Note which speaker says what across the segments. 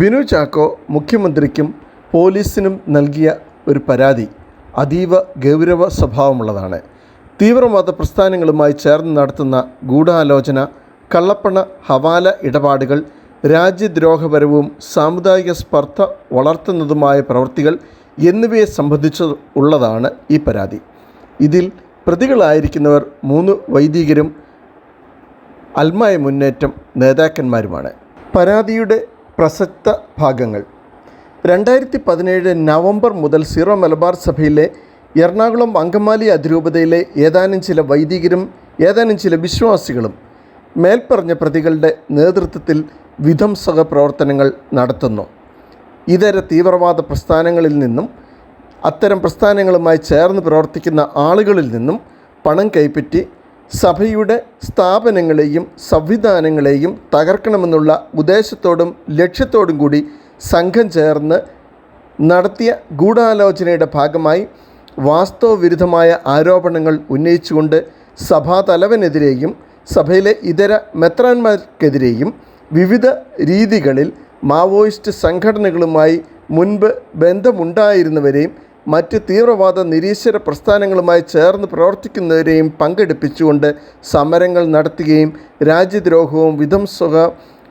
Speaker 1: ബിനു ചാക്കോ മുഖ്യമന്ത്രിക്കും പോലീസിനും നൽകിയ ഒരു പരാതി അതീവ ഗൗരവ സ്വഭാവമുള്ളതാണ്. തീവ്രവാദ പ്രസ്ഥാനങ്ങളുമായി ചേർന്ന് നടത്തുന്ന ഗൂഢാലോചന കള്ളപ്പണ ഹവാല ഇടപാടുകൾ രാജ്യദ്രോഹപരവും സാമുദായിക സ്പർദ്ധ വളർത്തുന്നതുമായ പ്രവൃത്തികൾ എന്നിവയെ സംബന്ധിച്ച് ഉള്ളതാണ് ഈ പരാതി. ഇതിൽ പ്രതികളായിരിക്കുന്നവർ മൂന്ന് വൈദികരും അൽമായ മുന്നേറ്റം നേതാക്കന്മാരുമാണ്. പരാതിയുടെ പ്രസക്ത ഭാഗങ്ങൾ. രണ്ടായിരത്തി പതിനേഴ് നവംബർ മുതൽ സിറോ മലബാർ സഭയിലെ എറണാകുളം അങ്കമാലി അതിരൂപതയിലെ ഏതാനും ചില വൈദികരും ഏതാനും ചില വിശ്വാസികളും മേൽപ്പറഞ്ഞ പ്രതികളുടെ നേതൃത്വത്തിൽ വിധംസക പ്രവർത്തനങ്ങൾ നടത്തുന്നു. ഇതര തീവ്രവാദ പ്രസ്ഥാനങ്ങളിൽ നിന്നും അത്തരം പ്രസ്ഥാനങ്ങളുമായി ചേർന്ന് പ്രവർത്തിക്കുന്ന ആളുകളിൽ നിന്നും പണം കൈപ്പറ്റി സഭയുടെ സ്ഥാപനങ്ങളെയും സംവിധാനങ്ങളെയും തകർക്കണമെന്നുള്ള ഉദ്ദേശത്തോടും ലക്ഷ്യത്തോടും കൂടി സംഘം ചേർന്ന് നടത്തിയ ഗൂഢാലോചനയുടെ ഭാഗമായി വാസ്തവവിരുദ്ധമായ ആരോപണങ്ങൾ ഉന്നയിച്ചുകൊണ്ട് സഭാതലവനെതിരെയും സഭയിലെ ഇതര മെത്രാന്മാർക്കെതിരെയും വിവിധ രീതികളിൽ മാവോയിസ്റ്റ് സംഘടനകളുമായി മുൻപ് ബന്ധമുണ്ടായിരുന്നവരെയും മറ്റ് തീവ്രവാദ നിരീശ്വര പ്രസ്ഥാനങ്ങളുമായി ചേർന്ന് പ്രവർത്തിക്കുന്നവരെയും പങ്കെടുപ്പിച്ചുകൊണ്ട് സമരങ്ങൾ നടത്തുകയും രാജ്യദ്രോഹവും വിധ്വംസക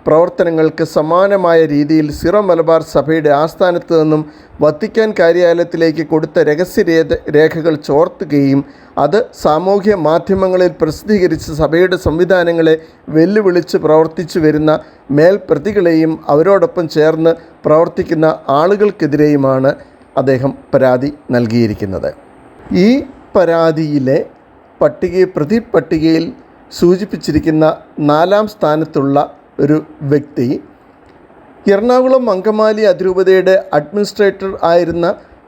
Speaker 1: പ്രവർത്തനങ്ങൾക്ക് സമാനമായ രീതിയിൽ സിറോ മലബാർ സഭയുടെ ആസ്ഥാനത്ത് നിന്നും വത്തിക്കാൻ കാര്യാലയത്തിലേക്ക് കൊടുത്ത രഹസ്യ രേഖകൾ ചോർത്തുകയും അത് സാമൂഹ്യ മാധ്യമങ്ങളിൽ പ്രസിദ്ധീകരിച്ച് സഭയുടെ സംവിധാനങ്ങളെ വെല്ലുവിളിച്ച് പ്രവർത്തിച്ചു വരുന്ന മേൽപ്രതികളെയും അവരോടൊപ്പം ചേർന്ന് പ്രവർത്തിക്കുന്ന ആളുകൾക്കെതിരെയുമാണ് അദ്ദേഹം പരാതി നൽകിയിരിക്കുന്നത്. ഈ പരാതിയിലെ പട്ടിക പ്രതി പട്ടികയിൽ സൂചിപ്പിച്ചിരിക്കുന്ന നാലാം സ്ഥാനത്തുള്ള ഒരു വ്യക്തി എറണാകുളം അങ്കമാലി അതിരൂപതയുടെ അഡ്മിനിസ്ട്രേറ്റർ ആയിരുന്ന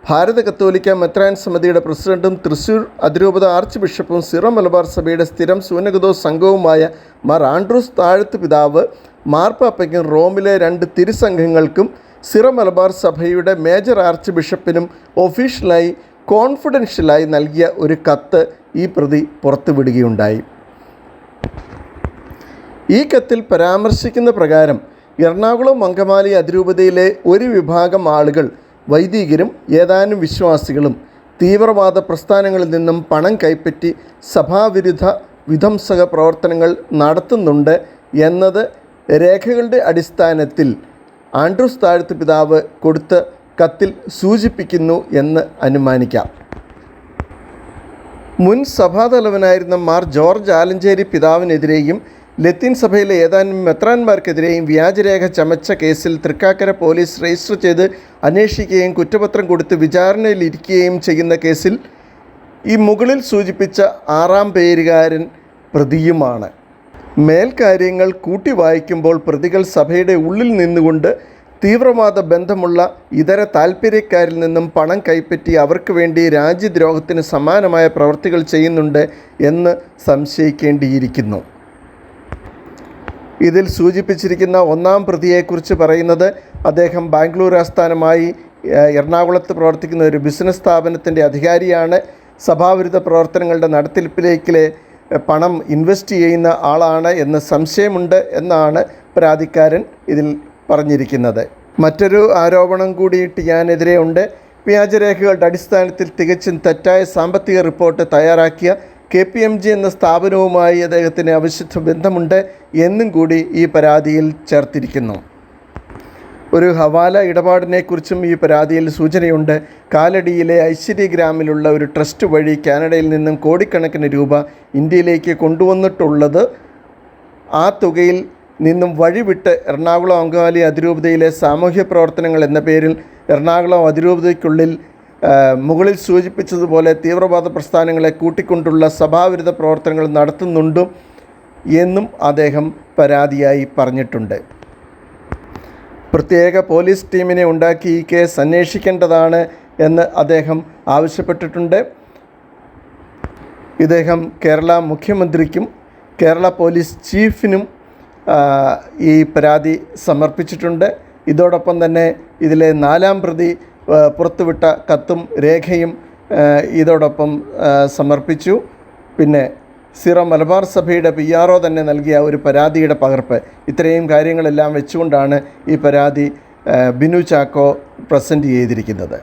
Speaker 1: ഭാരത കത്തോലിക്ക മെത്രാൻ സമിതിയുടെ പ്രസിഡന്റും തൃശൂർ അതിരൂപത ആർച്ച് ബിഷപ്പും സിറോ മലബാർ സഭയുടെ സ്ഥിരം സൂനഗതോ സംഘവുമായ മാർ ആൻഡ്രൂസ് താഴത്ത് പിതാവ് മാർപ്പാപ്പയ്ക്കും റോമിലെ രണ്ട് തിരുസംഘങ്ങൾക്കും സിറോ മലബാർ സഭയുടെ മേജർ ആർച്ച് ബിഷപ്പിനും ഒഫീഷ്യലായി കോൺഫിഡൻഷ്യലായി നൽകിയ ഒരു കത്ത് ഈ പ്രതി പുറത്തുവിടുകയുണ്ടായി. ഈ കത്തിൽ പരാമർശിക്കുന്ന പ്രകാരം എറണാകുളം മങ്കമാലി അതിരൂപതയിലെ ഒരു വിഭാഗം ആളുകൾ വൈദികരും ഏതാനും വിശ്വാസികളും തീവ്രവാദ പ്രസ്ഥാനങ്ങളിൽ നിന്നും പണം കൈപ്പറ്റി സഭാവിരുദ്ധ വിധംസക പ്രവർത്തനങ്ങൾ നടത്തുന്നുണ്ട് എന്നത് രേഖകളുടെ അടിസ്ഥാനത്തിൽ ആൻഡ്രൂസ് താഴത്ത് പിതാവ് കൊടുത്ത കത്തിൽ സൂചിപ്പിക്കുന്നു എന്ന് അനുമാനിക്കാം. മുൻ സഭാതലവനായിരുന്ന മാർ ജോർജ് ആലഞ്ചേരി പിതാവിനെതിരെയും ലത്തീൻ സഭയിലെ ഏതാനും മെത്രാന്മാർക്കെതിരെയും വ്യാജരേഖ ചമച്ച കേസിൽ തൃക്കാക്കര പോലീസ് രജിസ്റ്റർ ചെയ്ത് അന്വേഷിക്കുകയും കുറ്റപത്രം കൊടുത്ത് വിചാരണയിലിരിക്കുകയും ചെയ്യുന്ന കേസിൽ ഈ മുകളിൽ സൂചിപ്പിച്ച ആറാം പേരുകാരൻ പ്രതിയുമാണ്. മേൽക്കാര്യങ്ങൾ കൂട്ടി വായിക്കുമ്പോൾ പ്രതികൾ സഭയുടെ ഉള്ളിൽ നിന്നുകൊണ്ട് തീവ്രവാദ ബന്ധമുള്ള ഇതര താൽപ്പര്യക്കാരിൽ നിന്നും പണം കൈപ്പറ്റി അവർക്ക് വേണ്ടി രാജ്യദ്രോഹത്തിന് സമാനമായ പ്രവർത്തികൾ ചെയ്യുന്നുണ്ട് എന്ന് സംശയിക്കേണ്ടിയിരിക്കുന്നു. ഇതിൽ സൂചിപ്പിച്ചിരിക്കുന്ന ഒന്നാം പ്രതിയെക്കുറിച്ച് പറയുന്നത് അദ്ദേഹം ബാംഗ്ലൂർ ആസ്ഥാനമായി എറണാകുളത്ത് പ്രവർത്തിക്കുന്ന ഒരു ബിസിനസ് സ്ഥാപനത്തിന്റെ അധികാരിയാണ്. സഭാവിരുദ്ധ പ്രവർത്തനങ്ങളുടെ നടത്തിപ്പിലേക്ക് പണം ഇൻവെസ്റ്റ് ചെയ്യുന്ന ആളാണ് എന്ന് സംശയമുണ്ട് എന്നാണ് പരാതിക്കാരൻ ഇതിൽ പറഞ്ഞിരിക്കുന്നത്. മറ്റൊരു ആരോപണം കൂടിയിട്ട് ഞാനെതിരെ ഉണ്ട്. വ്യാജരേഖകളുടെ അടിസ്ഥാനത്തിൽ തികച്ചും തെറ്റായ സാമ്പത്തിക റിപ്പോർട്ട് തയ്യാറാക്കിയ കെ പി എം ജി എന്ന സ്ഥാപനവുമായി അദ്ദേഹത്തിന് അവിശുദ്ധ ബന്ധമുണ്ട് എന്നും കൂടി ഈ പരാതിയിൽ ചേർത്തിരിക്കുന്നു. ഒരു ഹവാല ഇടപാടിനെക്കുറിച്ചും ഈ പരാതിയിൽ സൂചനയുണ്ട്. കാലടിയിലെ ഐശ്വര്യ ഗ്രാമിലുള്ള ഒരു ട്രസ്റ്റ് വഴി കാനഡയിൽ നിന്നും കോടിക്കണക്കിന് രൂപ ഇന്ത്യയിലേക്ക് കൊണ്ടുവന്നിട്ടുള്ളത്. ആ തുകയിൽ നിന്നും വഴിവിട്ട് എറണാകുളം അങ്കവാലി അതിരൂപതയിലെ സാമൂഹ്യ പ്രവർത്തനങ്ങൾ എന്ന പേരിൽ എറണാകുളം അതിരൂപതയ്ക്കുള്ളിൽ മുകളിൽ സൂചിപ്പിച്ചതുപോലെ തീവ്രവാദ പ്രസ്ഥാനങ്ങളെ കൂട്ടിക്കൊണ്ടുള്ള സഭാവിരുദ്ധ പ്രവർത്തനങ്ങൾ നടത്തുന്നുണ്ടും എന്നും അദ്ദേഹം പരാതിയായി പറഞ്ഞിട്ടുണ്ട്. പ്രത്യേക പോലീസ് ടീമിനെ ഉണ്ടാക്കി ഈ കേസ് അന്വേഷിക്കേണ്ടതാണ് എന്ന് അദ്ദേഹം ആവശ്യപ്പെട്ടിട്ടുണ്ട്. ഇദ്ദേഹം കേരള മുഖ്യമന്ത്രിക്കും കേരള പോലീസ് ചീഫിനും ഈ പരാതി സമർപ്പിച്ചിട്ടുണ്ട്. ഇതോടൊപ്പം തന്നെ ഇതിലെ നാലാം പ്രതി പുറത്തുവിട്ട കത്തും രേഖയും ഇതോടൊപ്പം സമർപ്പിച്ചു. പിന്നെ സിറോ മലബാർ സഭയുടെ പി ആർ ഒ തന്നെ നൽകിയ ഒരു പരാതിയുടെ പകർപ്പ്. ഇത്രയും കാര്യങ്ങളെല്ലാം വെച്ചുകൊണ്ടാണ് ഈ പരാതി ബിനു ചാക്കോ പ്രസന്റ് ചെയ്തിരിക്കുന്നത്.